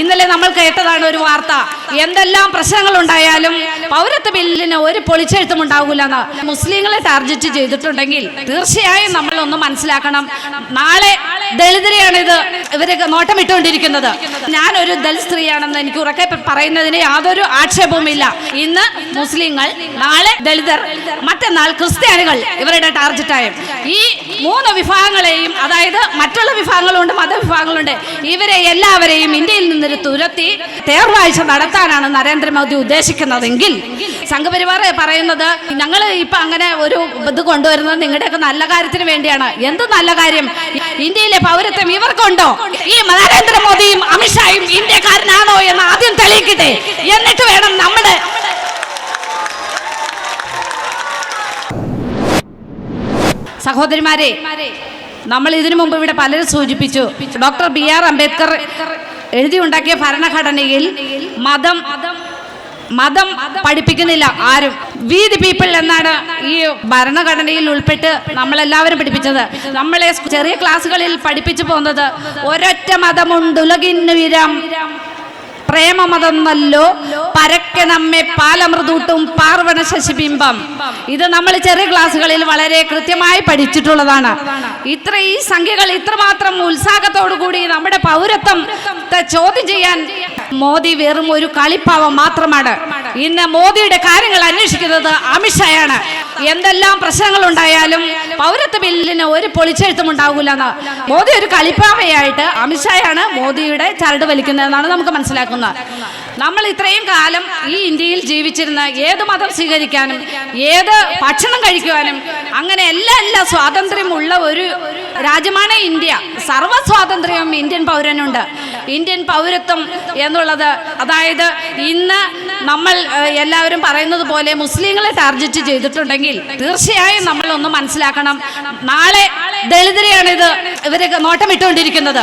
ഇന്നലെ നമ്മൾ കേട്ടതാണ് ഒരു വാർത്ത. എന്തെല്ലാം പ്രശ്നങ്ങൾ ഉണ്ടായാലും പൗരത്വ ബില്ലിന് ഒരു പൊളിച്ചെഴുത്തും ഉണ്ടാകൂലെന്ന് മുസ്ലിങ്ങളെ ടാർഗറ്റ് ചെയ്തിട്ടുണ്ടെങ്കിൽ തീർച്ചയായും നമ്മൾ ഒന്ന് മനസ്സിലാക്കണം. നാളെ ദളിതരെയാണ് ഇത് ഇവരൊക്കെ നോട്ടമിട്ടുകൊണ്ടിരിക്കുന്നത്. ഞാനൊരു ദളിത് സ്ത്രീയാണെന്ന് എനിക്ക് ഉറക്കെ പറയുന്നതിന് യാതൊരു ആക്ഷേപവുമില്ല. ഇന്ന് മുസ്ലിങ്ങൾ നാളെ ദളിതർ മറ്റന്നാൾ ക്രിസ്ത്യാനികൾ ഇവരുടെ ടാർജറ്റായും. ഈ മൂന്ന് വിഭാഗങ്ങളെയും അതായത് മറ്റുള്ള വിഭാഗങ്ങളുണ്ട് മതവിഭാഗങ്ങളുണ്ട് ഇവരെ എല്ലാവരെയും ഇന്ത്യയിൽ നിന്നൊരു തുരത്തി തേർവാഴ്ച നടത്താനാണ് നരേന്ദ്രമോദി ഉദ്ദേശിക്കുന്നതെങ്കിൽ സംഘപരിവാർ പറയുന്നത് ഞങ്ങൾ ഇപ്പൊ അങ്ങനെ ഒരു ഇത് കൊണ്ടുവരുന്നത് നിങ്ങളുടെയൊക്കെ നല്ല കാര്യത്തിന് വേണ്ടിയാണ്. എന്ത് നല്ല കാര്യം? ഇന്ത്യയിലെ പൗരത്വം ഇവർക്കുണ്ടോ? ഈ നരേന്ദ്രമോദിയും അമിത്ഷായും ഇന്ത്യക്കാരനാണോ എന്ന് ആദ്യം തെളിയിക്കട്ടെ. എന്നിട്ട് വേണം നമ്മുടെ സഹോദരിമാരെ നമ്മൾ ഇതിനു മുമ്പ് ഇവിടെ പലരും സൂചിപ്പിച്ചു. ഡോക്ടർ ബി ആർ അംബേദ്കർ എഴുതിയുണ്ടാക്കിയ ഭരണഘടനയിൽ മതം മതം പഠിപ്പിക്കുന്നില്ല ആരും. വി ദി പീപ്പിൾ എന്നാണ് ഈ ഭരണഘടനയിൽ ഉൾപ്പെട്ട് നമ്മളെല്ലാവരും പഠിപ്പിച്ചത്. നമ്മളെ ചെറിയ ക്ലാസ്സുകളിൽ പഠിപ്പിച്ചു പോകുന്നത് ഒരൊറ്റ മതമുണ്ടുലകിന്നുയരം പ്രേമമതെന്നല്ലോ പരക്കെ നമ്മെ പാലമൃതൂട്ടും പാർവണ ശശിബിംബം ഇത് നമ്മൾ ചെറിയ ക്ലാസ്സുകളിൽ വളരെ കൃത്യമായി പഠിച്ചിട്ടുള്ളതാണ്. ഇത്ര ഈ സംഖ്യകൾ ഇത്രമാത്രം ഉത്സാഹത്തോടു കൂടി നമ്മുടെ പൗരത്വം ചോദ്യം ചെയ്യാൻ മോദി വെറും ഒരു കളിപ്പാവം മാത്രമാണ്. ഇന്ന് മോദിയുടെ കാര്യങ്ങൾ അന്വേഷിക്കുന്നത് അമിത്ഷായാണ്. എന്തെല്ലാം പ്രശ്നങ്ങൾ ഉണ്ടായാലും പൗരത്വ ബില്ലിന് ഒരു പൊളിച്ചെഴുത്തും ഉണ്ടാകൂലെന്ന് മോദി ഒരു കളിപ്പാവയായിട്ട് അമിത്ഷായാണ് മോദിയുടെ ചരട് വലിക്കുന്നതെന്നാണ് നമുക്ക് മനസ്സിലാക്കുന്നത്. നമ്മൾ ഇത്രയും കാലം ഈ ഇന്ത്യയിൽ ജീവിച്ചിരുന്ന ഏത് മതം സ്വീകരിക്കാനും ഏത് ഭക്ഷണം കഴിക്കുവാനും അങ്ങനെ എല്ലാ എല്ലാ സ്വാതന്ത്ര്യമുള്ള ഒരു രാജ്യമാണ് ഇന്ത്യ. സർവ സ്വാതന്ത്ര്യവും ഇന്ത്യൻ പൗരനുണ്ട്. ഇന്ത്യൻ പൗരത്വം എന്നുള്ളത് അതായത് ഇന്ന് നമ്മൾ എല്ലാവരും പറയുന്നത് പോലെ മുസ്ലിങ്ങളെ ടാർഗറ്റ് ചെയ്തിട്ടുണ്ടെങ്കിൽ തീർച്ചയായും നമ്മൾ ഒന്ന് മനസ്സിലാക്കണം. നാളെ ദളിതരെയാണ് ഇത് ഇവരൊക്കെ നോട്ടമിട്ടുകൊണ്ടിരിക്കുന്നത്.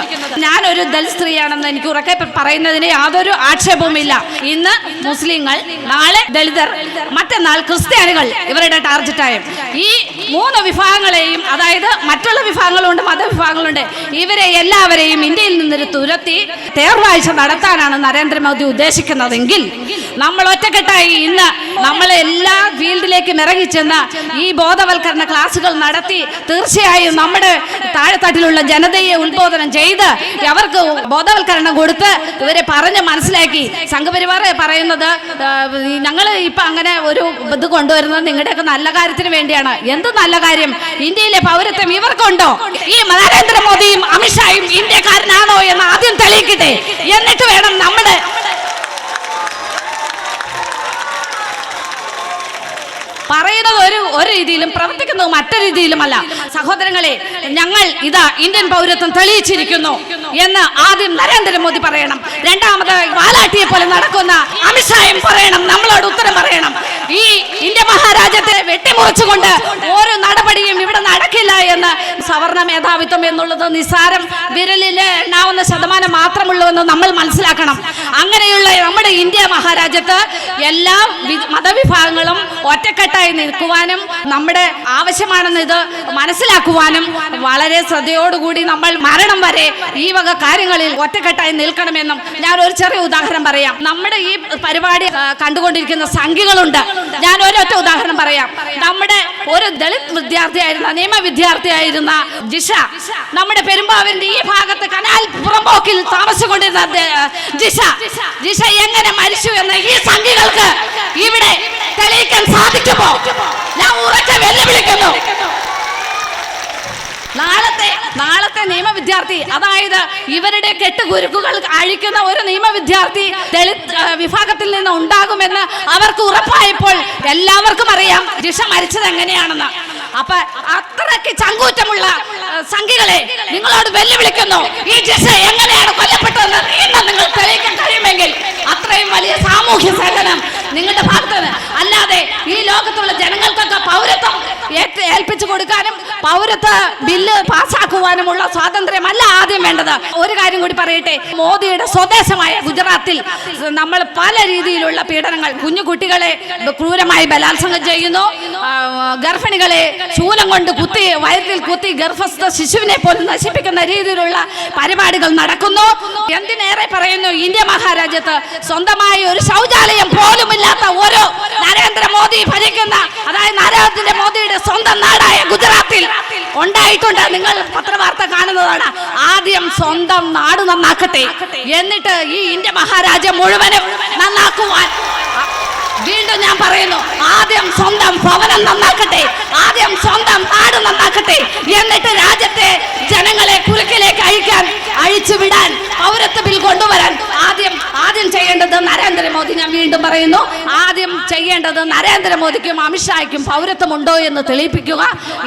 ഒരു ദളിത് സ്ത്രീയാണെന്ന് എനിക്ക് ഉറക്കെ പറയുന്നതിന് യാതൊരു ആക്ഷേപവുമില്ല. ഇന്ന് മുസ്ലിങ്ങൾ നാളെ ദളിതർ മറ്റന്നാൾ ക്രിസ്ത്യാനികൾ ഇവരുടെ ടാർജറ്റായും ഈ മൂന്ന് വിഭാഗങ്ങളെയും അതായത് മറ്റുള്ള വിഭാഗങ്ങളുണ്ട് മതവിഭാഗങ്ങളുണ്ട് ഇവരെ എല്ലാവരെയും ഇന്ത്യയിൽ നിന്നൊരു തുരത്തി തേർവാഴ്ച നടത്താനാണ് നരേന്ദ്രമോദി ഉദ്ദേശിക്കുന്നതെങ്കിൽ നമ്മൾ ഒറ്റക്കെട്ടായി ഇന്ന് നമ്മൾ എല്ലാ ഫീൽഡിലേക്കും ഇറങ്ങിച്ചെന്ന് ഈ ബോധവൽക്കരണ ക്ലാസുകൾ നടത്തി തീർച്ചയായും നമ്മുടെ താഴെത്തട്ടിലുള്ള ജനതയെ ഉത്ബോധനം ചെയ്ത് അവർക്ക് ബോധവൽക്കരണം കൊടുത്ത് ഇവരെ പറഞ്ഞ് മനസ്സിലാക്കി. സംഘപരിവാർ പറയുന്നത് ഞങ്ങൾ ഇപ്പം അങ്ങനെ ഒരു ഇത് കൊണ്ടുവരുന്നത് നിങ്ങളുടെയൊക്കെ നല്ല കാര്യത്തിന് വേണ്ടിയാണ്. എന്ത് നല്ല കാര്യം? ഇന്ത്യയിലെ പൗരത്വം ഇവർക്കുണ്ടോ? ഈ നരേന്ദ്രമോദിയും അമിത്ഷായും ഇന്ത്യക്കാരനാണോ എന്ന് ആദ്യം തെളിയിക്കട്ടെ. എന്നിട്ട് വേണം നമ്മുടെ പറയുന്നത് ഒരു ഒരു രീതിയിലും പ്രവർത്തിക്കുന്നത് മറ്റൊരു രീതിയിലുമല്ല സഹോദരങ്ങളെ ഞങ്ങൾ ഇതാ ഇന്ത്യൻ പൗരത്വം തെളിയിച്ചിരിക്കുന്നു എന്ന് ആദ്യം നരേന്ദ്രമോദി പറയണം. രണ്ടാമത് വാലാട്ടിയെ പോലെ നടക്കുന്ന അമിത്ഷായും പറയണം. നമ്മളോട് ഉത്തരം പറയണം. ഈ ഇന്ത്യ മഹാരാജ്യത്തെ വെട്ടിമുറിച്ചുകൊണ്ട് ഒരു നടപടിയും ഇവിടെ നടക്കില്ല എന്ന് സവർണ മേധാവിത്വം എന്നുള്ളത് നിസ്സാരം വിരലിൽ എണ്ണാവുന്ന ശതമാനം മാത്രമുള്ളൂ എന്ന് നമ്മൾ മനസ്സിലാക്കണം. അങ്ങനെയുള്ള നമ്മുടെ ഇന്ത്യ മഹാരാജ്യത്ത് എല്ലാ മതവിഭാഗങ്ങളും ഒറ്റക്കെട്ടായി നിൽക്കുവാനും നമ്മുടെ ആവശ്യമാണെന്ന് ഇത് മനസ്സിലാക്കുവാനും വളരെ ശ്രദ്ധയോടുകൂടി നമ്മൾ മരണം വരെ ഈ വക കാര്യങ്ങളിൽ ഒറ്റക്കെട്ടായി നിൽക്കണമെന്നും ഞാൻ ഒരു ചെറിയ ഉദാഹരണം പറയാം. നമ്മുടെ ഈ പരിപാടി കണ്ടുകൊണ്ടിരിക്കുന്ന സംഖ്യകളുണ്ട് ഞാൻ ഒരൊറ്റ ഉദാഹരണം പറയാം. ഒരു ദളിത് വിദ്യാർത്ഥിയായിരുന്ന നിയമ വിദ്യാർത്ഥിയായിരുന്ന ജിഷ നമ്മുടെ പെരുമ്പാവിന്റെ ഈ ഭാഗത്ത് കനാൽ പുറമ്പോക്കിൽ താമസിച്ചുകൊണ്ടിരുന്ന ജിഷ. ജിഷ എങ്ങനെ മരിച്ചു എന്ന് ഈ സംഖ്യകൾക്ക് ഇവിടെ തെളിയിക്കാൻ സാധിക്കുമോ ഞാൻ ഉറക്കെ വെല്ലുവിളിക്കുന്നു നാളത്തെ നാളത്തെ നിയമ വിദ്യാർത്ഥി. അതായത് ഇവരുടെ കെട്ടുകുരുക്കുകൾ അഴിക്കുന്ന ഒരു നിയമ വിദ്യാർത്ഥി ദളിത് വിഭാഗത്തിൽ നിന്ന് ഉണ്ടാകുമെന്ന് അവർക്ക് ഉറപ്പായപ്പോൾ എല്ലാവർക്കും അറിയാം ജിഷ മരിച്ചത് എങ്ങനെയാണെന്ന്. അപ്പൊ അത്രയ്ക്ക് ചങ്കൂറ്റമുള്ള സംഖ്യകളെ നിങ്ങളോട് വെല്ലുവിളിക്കുന്നു. ഈ ജിഷ എങ്ങനെയാണ് കൊല്ലപ്പെട്ടതെന്ന് നിങ്ങൾ തെളിയിക്കാൻ കഴിയുമെങ്കിൽ അത്രയും വലിയ സാമൂഹ്യ സേവനം നിങ്ങളുടെ ഭാഗത്തുനിന്ന്. അല്ലാതെ ഈ ലോകത്തുള്ള ജനങ്ങൾക്കൊക്കെ പൗരത്വം ഏൽപ്പിച്ചു കൊടുക്കാനും പൗരത്വ ബില്ല് പാസ്സാക്കുവാനുമുള്ള സ്വാതന്ത്ര്യമല്ല ആദ്യം വേണ്ടത്. ഒരു കാര്യം കൂടി പറയട്ടെ. മോദിയുടെ സ്വദേശമായ ഗുജറാത്തിൽ നമ്മൾ പല രീതിയിലുള്ള പീഡനങ്ങൾ കുഞ്ഞു കുട്ടികളെ ക്രൂരമായി ബലാത്സംഗം ചെയ്യുന്നു. ഗർഭിണികളെ ശൂലം കൊണ്ട് കുത്തി വയറ്റിൽ കുത്തി ഗർഭസ്ഥ ശിശുവിനെ പോലും നശിപ്പിക്കുന്ന രീതിയിലുള്ള പരിപാടികൾ നടക്കുന്നു. എന്തിനേറെ പറയുന്നു ഇന്ത്യ മഹാരാജ്യത്ത് സ്വന്തമായി ഒരു ശൗചാലയം പോലും ഇല്ലാത്ത ഒരു നരേന്ദ്രമോദി ഭരിക്കുന്ന അതായത് നരേന്ദ്ര മോദിയുടെ സ്വന്തം നാടായ ഗുജറാത്തിൽ ഉണ്ടായിട്ടുണ്ട്. നിങ്ങൾ പത്രവാർത്ത കാണുന്നതാണ്. ആദ്യം സ്വന്തം നാട് നന്നാക്കട്ടെ. എന്നിട്ട് ഈ ഇന്ത്യ മഹാരാജ്യം മുഴുവനും നന്നാക്കുവാൻ. വീണ്ടും ഞാൻ പറയുന്നു ആദ്യം സ്വന്തം ഭവനം നന്നാക്കട്ടെ. ആദ്യം സ്വന്തം നാട് നന്നാക്കട്ടെ. എന്നിട്ട് രാജ്യത്തെ ജനങ്ങളെ കുറുക്കിലേക്ക് അഴിക്കാൻ അഴിച്ചുവിടാൻ പൗരത്വ ബിൽ കൊണ്ടുവരാൻ ആദ്യം ആദ്യം ചെയ്യേണ്ടത് നരേന്ദ്രമോദി ഞാൻ വീണ്ടും പറയുന്നു. ആദ്യം ചെയ്യേണ്ടത് നരേന്ദ്രമോദിക്കും അമിത്ഷായ്ക്കും പൗരത്വം ഉണ്ടോ എന്ന് തെളിയിപ്പിക്കുക.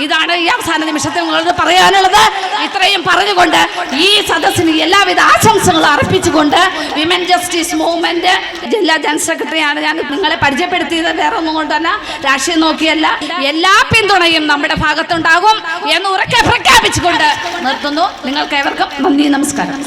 ഇതാണ് ഈ അവസാന നിമിഷത്തിൽ നിങ്ങളോട് പറയാനുള്ളത്. ഇത്രയും പറഞ്ഞുകൊണ്ട് ഈ സദസ്സിന് എല്ലാവിധ ആശംസകളും അർപ്പിച്ചുകൊണ്ട് വിമൻ ജസ്റ്റിസ് മൂവ്മെന്റ് ജില്ലാ ജനറൽ സെക്രട്ടറിയാണ് ഞാൻ നിങ്ങളെ പരിചയപ്പെടുത്തിയത്. വേറെ ഒന്നും കൊണ്ടല്ല രാഷ്ട്രീയം നോക്കിയല്ല. എല്ലാ പിന്തുണയും നമ്മുടെ ഭാഗത്തുണ്ടാകും എന്ന് ഉറക്കെ പ്രഖ്യാപിച്ചുകൊണ്ട് നിർത്തുന്നു. നിങ്ങൾക്ക് ഏവർക്കും നന്ദി നമസ്കാരം.